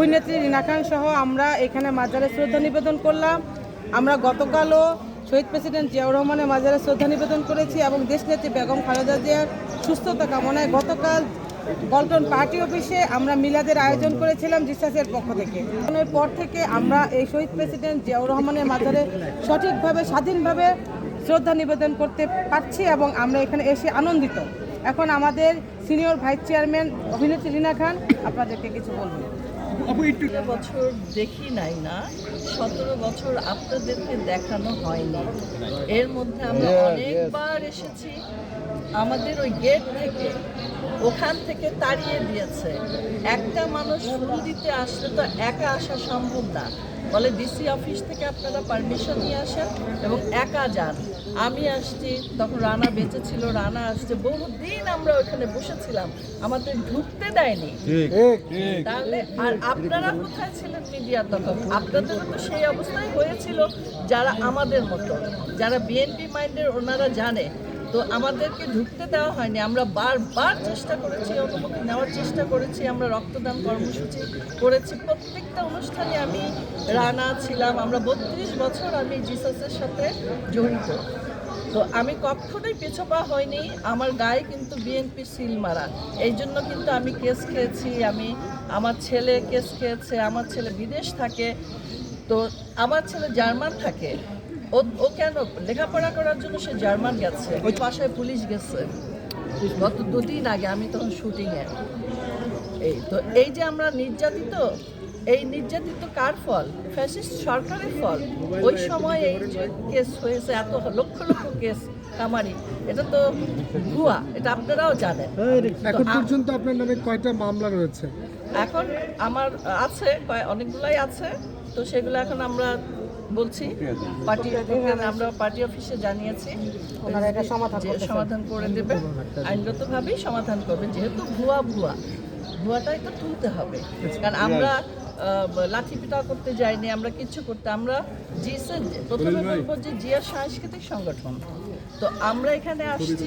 অভিনেত্রী রিনা খান সহ আমরা এখানে মাজারে শ্রদ্ধা নিবেদন করলাম। আমরা গতকালও শহীদ প্রেসিডেন্ট জিয়াউর রহমানের মাজারে শ্রদ্ধা নিবেদন করেছি এবং দেশনেত্রী বেগম খালেদা জিয়ার সুস্থতা কামনায় গতকাল পল্টন পার্টি অফিসে আমরা মিলাদের আয়োজন করেছিলাম জিসাসের পক্ষ থেকে। পর থেকে আমরা এই শহীদ প্রেসিডেন্ট জিয়াউর রহমানের মাজারে সঠিকভাবে, স্বাধীনভাবে শ্রদ্ধা নিবেদন করতে পারছি এবং আমরা এখানে এসে আনন্দিত। এখন আমাদের সিনিয়র ভাইস চেয়ারম্যান অভিনেত্রী রিনা খান, আপনাদেরকে কিছু বলবেন। বছর দেখি নাই না সতেরো বছর আপনাদেরকে দেখানো হয়নি। এর মধ্যে আমরা অনেকবার এসেছি আমাদের ওই গেট থেকে ওখান থেকে তাড়িয়ে দিয়েছে। একটা মানুষ ফুল দিতে আসলে তো একা আসা সম্ভব না। বলে ডিসি অফিস থেকে আপনারা পারমিশন নিয়ে আসেন এবং একা যান। আমি আসছি তখন রানা বেঁচে ছিল রানা আসছে। বহুদিন আমরা ওখানে বসেছিলাম আমাদের ঢুকতে দেয়নি। তাহলে আর আপনারা কোথায় ছিলেন মিডিয়া তখন? আপনাদেরও তো সেই অবস্থায় হয়েছিল যারা আমাদের মতো যারা বিএনপি মাইন্ডের ওনারা জানে। তো আমাদেরকে ঢুকতে দেওয়া হয়নি। আমরা বারবার চেষ্টা করেছি, অনুমতি নেওয়ার চেষ্টা করেছি, আমরা রক্তদান কর্মসূচি করেছি। প্রত্যেকটা অনুষ্ঠানে আমি রানা ছিলাম। আমরা বত্রিশ বছর আমি জিসাসের সাথে জড়িত। তো আমি কখনোই পিছপা হয়নি আমার গায়ে কিন্তু বিএনপি সিল মারা। এই জন্য কিন্তু আমি কেস খেয়েছি। আমি আমার ছেলে কেস খেয়েছে, আমার ছেলে বিদেশ থাকে। তো আমার ছেলে জার্মান থাকে। ও ও কেন? লেখাপড়া করার জন্য সে জার্মান গেছে। ওই বাসায় পুলিশ গেছে। গত দুদিন আগে আমি তখন শুটিংয়ে এই তো এই যে আমরা নির্যাতিত এই নির্যাতিত কার ফল? ফ্যাসিস্ট সরকারের ফল। ওই সময় এই যে কেস হয়েছে এত লক্ষ লক্ষ কেস কামারি এটা তো ভুয়া এটা আপনারাও জানেন। এখন পর্যন্ত আপনার নামে কয়টা মামলা রয়েছে? এখন আমার আছে অনেকগুলাই আছে। তো সেগুলো এখন আমরা বলছি পার্টি আমরা পার্টি অফিসে জানিয়েছি ওনারা এটা সমাধান সমাধান করে দেবে। আইনগতভাবেই সমাধান করবে যেহেতু ভুয়া ভুয়া। ভুয়াটাই তো তুলতে হবে। কারণ আমরা আহ, লাঠি পিটা করতে যাইনি আমরা কিচ্ছু করতে আমরা জিসে প্রথমে বলব যে জিয়া সাংস্কৃতিক সংগঠন। তো আমরা এখানে আসছি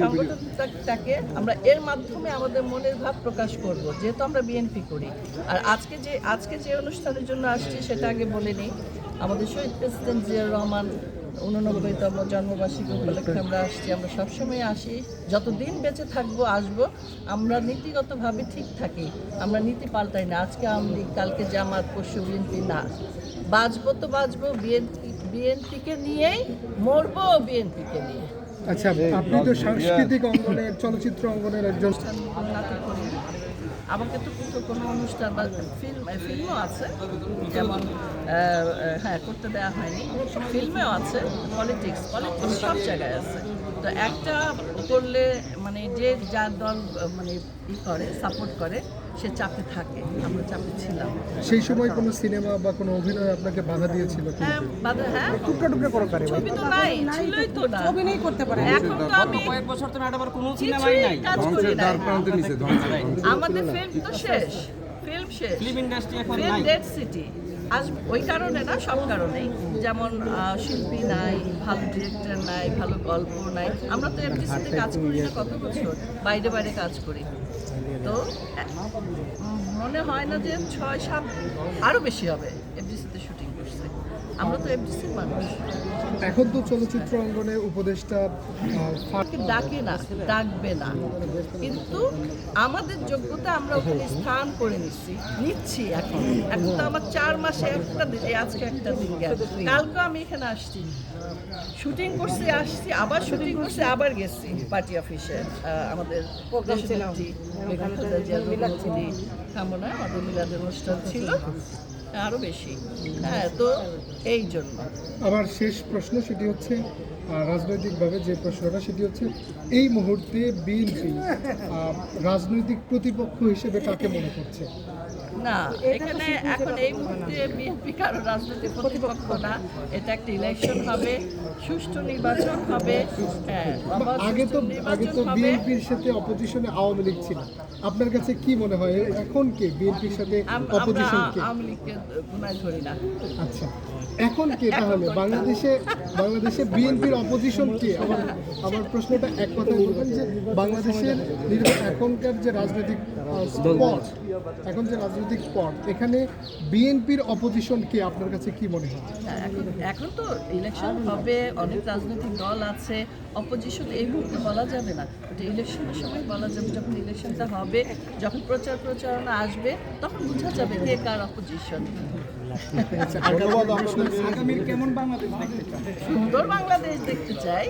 সংগঠনটাকে আমরা এর মাধ্যমে আমাদের মনের ভাব প্রকাশ করব যেহেতু আমরা বিএনপি করি। আর আজকে যে আজকে যে অনুষ্ঠানের জন্য আসছি সেটা আগে বলে নিই। আমাদের শহীদ প্রেসিডেন্ট জিয়াউর রহমান উননব্বইতম জন্মবার্ষিকী উপলক্ষে আমরা আসছি। আমরা সবসময় আসি। যতদিন বেঁচে থাকব আসব আমরা নীতিগতভাবে ঠিক থাকি। আমরা নীতি পাল্টাই না। আজকে আওয়ামী লীগ কালকে জামাত পরশু বিএনপি না। বাঁচবো তো বাঁচবো। বিএনপি বিএনপিকে নিয়েই মরবো বিএনপিকে নিয়ে। আচ্ছা আপনি তো সাংস্কৃতিক অঙ্গনের চলচ্চিত্র অঙ্গনের একজন। তো কিন্তু কোনো অনুষ্ঠান বা ফিল্ম ফিল্মও আছে। যেমন হ্যাঁ করতে দেওয়া হয়নি। ফিল্মেও আছে পলিটিক্স পলিটিক্স সব জায়গায় আছে। তো একটা করলে মানে যে যার দল মানে ই করে সাপোর্ট করে সে চাপে থাকে আমরা চাপে ছিলাম। সেই সময় কোনো সিনেমা বা কোনো অভিনয় আপনাকে বাধা দিয়েছিল হ্যাঁ বাদে হ্যাঁ। টুকরা টুকরা করো কারে। ছবি তো নাই ছিলই তো না। অভিনয় করতে পারে। এখন তো আমি কয়েক বছর তো নাটক কোনো সিনেমাই নাই। কাজ করি না প্রান্তে ধ্বংস আমাদের ফিল্ম তো শেষ। ফিল্ম শেষ। ফিল্ম ইন্ডাস্ট্রি এখন ফিল্ম নাই। ডেড সিটি আজ ওই কারণে না, সব কারণেই। যেমন শিল্পী নাই, ভালো ডিরেক্টর নাই, ভালো গল্প নাই। আমরা তো এফডিসিতে কাজ করি না কত বছর, বাইরে বাইরে কাজ করি। তো মনে হয় না যে ছয় সাত আরও বেশি হবে এফডিসিতে শুটিং করছে। আমরা তো এফডিসির মানুষ। এখন তো চলচ্চিত্র অঙ্গনে উপদেষ্টা ডাকে না ডাকবে না। কিন্তু আমাদের যোগ্যতা আমরা ওখানে স্থান করে নিচ্ছি নিচ্ছি এখন। এখন তো আমার চার মাসে একটা দিন আজকে একটা দিন গেল। কালকে আমি এখানে আসছি। শুটিং করছি আসছি আবার শুটিং করছি আবার গেছি পার্টি অফিসে আহ, আমাদের ছিল। আমাদের মিলাদের অনুষ্ঠান ছিল। বেশি। হ্যাঁ তো এই জন্য। আমার শেষ প্রশ্ন সেটি হচ্ছে রাজনৈতিকভাবে যে প্রশ্নটা, সেটি হচ্ছে, এই মুহূর্তে বিএনপি রাজনৈতিক প্রতিপক্ষ হিসেবে কাকে মনে করছে? না এখানে এখন এই মুহূর্তে বিএনপি কারও রাজনৈতিক প্রতিপক্ষ না এটা একটা ইলেকশন হবে সুষ্ঠু নির্বাচন হবে হ্যাঁ আগে তো আগে তো বিএনপির সাথে অপোজিশনে আওয়ামী লীগ ছিল। আপনার কাছে কি মনে হয়? এখন কে? বিএনপির সাথে অপোজিশন কে? আওয়ামী লীগকে গুনায় ধরি না। আচ্ছা। এখন কে তাহলে? বাংলাদেশে বাংলাদেশে বিএনপির অপোজিশন কে? আমার আমার প্রশ্নটা এক কথা বলবেন যে বাংলাদেশের এখনকার যে রাজনৈতিক এখন যে রাজনৈতিক পথ এখানে বিএনপির অপোজিশন কে আপনার কাছে কি মনে হয়? এখন তো ইলেকশন হবে, অনেক রাজনৈতিক দল আছে অপোজিশন এই মুহূর্তে বলা যাবে না। ইলেকশনের সময় বলা যাবে, যখন ইলেকশনটা হবে, যখন প্রচার প্রচারণা আসবে, তখন বোঝা যাবে কে কার অপোজিশন সুন্দর বাংলাদেশ দেখতে চাই,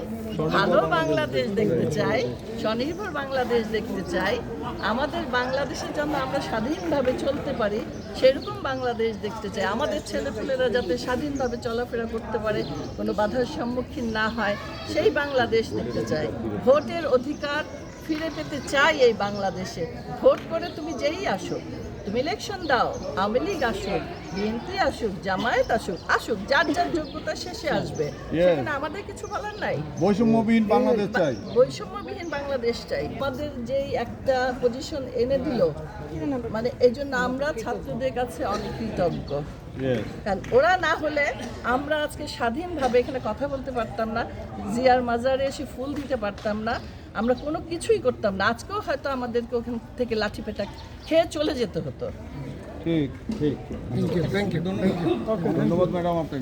ভালো বাংলাদেশ দেখতে চাই, স্বনির্ভর বাংলাদেশ দেখতে চাই। আমাদের বাংলাদেশের জন্য আমরা স্বাধীনভাবে চলতে পারি, সেরকম বাংলাদেশ দেখতে চাই। আমাদের ছেলেপুলেরা যাতে স্বাধীনভাবে চলাফেরা করতে পারে, কোনো বাধার সম্মুখীন না হয়, সেই বাংলাদেশ দেখতে চাই। ভোটের অধিকার ফিরে পেতে চাই এই বাংলাদেশে। ভোট করে তুমি যেই আসো তুমি ইলেকশন দাও আওয়ামী লীগ আসুক বিএনপি আসুক জামায়াত আসুক আসুক যার যার যোগ্যতা শেষে আসবে। সেখানে আমাদের কিছু বলার নাই। বৈষম্যবিহীন বাংলাদেশ চাই। বৈষম্যবিহীন বাংলাদেশ চাই। আমাদের যেই একটা পজিশন এনে দিল মানে এই জন্য আমরা ছাত্রদের কাছে অনেক কৃতজ্ঞ কারণ ওরা না হলে আমরা আজকে স্বাধীনভাবে এখানে কথা বলতে পারতাম না জিয়ার মাজারে এসে ফুল দিতে পারতাম না আমরা কোনো কিছুই করতাম না। আজকেও হয়তো আমাদেরকে ওখান থেকে লাঠি পেটা খেয়ে চলে যেতে হতো। ঠিক ঠিক। থ্যাংক ইউ থ্যাংক ইউ ধন্যবাদ ম্যাডাম আপনাকে।